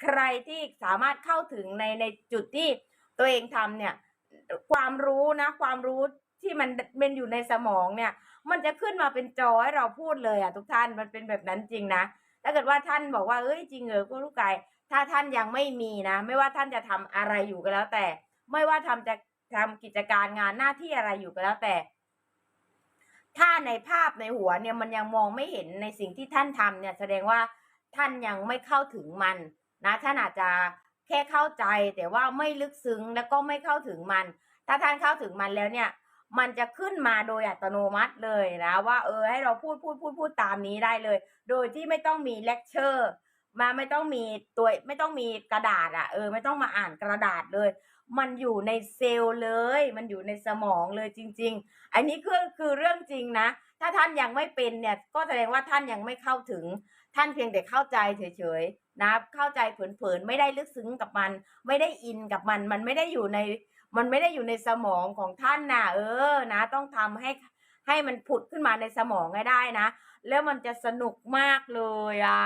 ใครที่สามารถเข้าถึงในในจุดที่ตัวเองทำเนี่ยความรู้นะ ความรู้ที่มันเป็นอยู่ในสมองเนี่ย มันจะขึ้นมาเป็นจอให้เราพูดเลยอะทุกท่านมันเป็นแบบนั้นจริงนะถ้าเกิดว่าท่านบอกว่าเอ้ยจริงเหรอคุณลูกไก่ถ้าท่านยังไม่มีนะ ไม่ว่าท่านจะทำอะไรอยู่ก็แล้วแต่ ไม่ว่าทำจะทำกิจการงานหน้าที่อะไรอยู่ก็แล้วแต่ ถ้าในภาพในหัวเนี่ยมันยังมองไม่เห็นในสิ่งที่ท่านทำเนี่ย แสดงว่าท่านยังไม่เข้าถึงมัน นะท่านอาจจะแค่เข้าใจแต่ว่าไม่ลึกซึ้งแล้วก็ไม่เข้าถึงมัน ถ้าท่านเข้าถึงมันแล้วเนี่ย มันจะขึ้นมาโดยอัตโนมัติเลยนะว่าเออให้เราพูดพูดพูดพูดตามนี้ได้เลย โดยที่ไม่ต้องมีเลคเชอร์มาไม่ต้องมีตัวไม่ต้องมีกระดาษอะ่ะเออไม่ต้องมาอ่านกระดาษเลย มันอยู่ในเซลล์เลย มันอยู่ในสมองเลยจริง ๆ อันนี้คือคือเรื่องจริงนะ ถ้าท่านยังไม่เป็นเนี่ยก็แสดงว่าท่านยังไม่เข้าถึง ท่านเพียงแต่เข้าใจเฉยๆนะเข้าใจเผินๆไม่ได้ลึกซึ้งกับมัน ไม่ได้อินกับมัน มันไม่ได้อยู่ใน มันไม่ได้อยู่ในสมองของท่านนะเออนะ ต้องทำให้ให้มันผุดขึ้นมาในสมองให้ได้นะ แล้วมันจะสนุกมากเลยอะ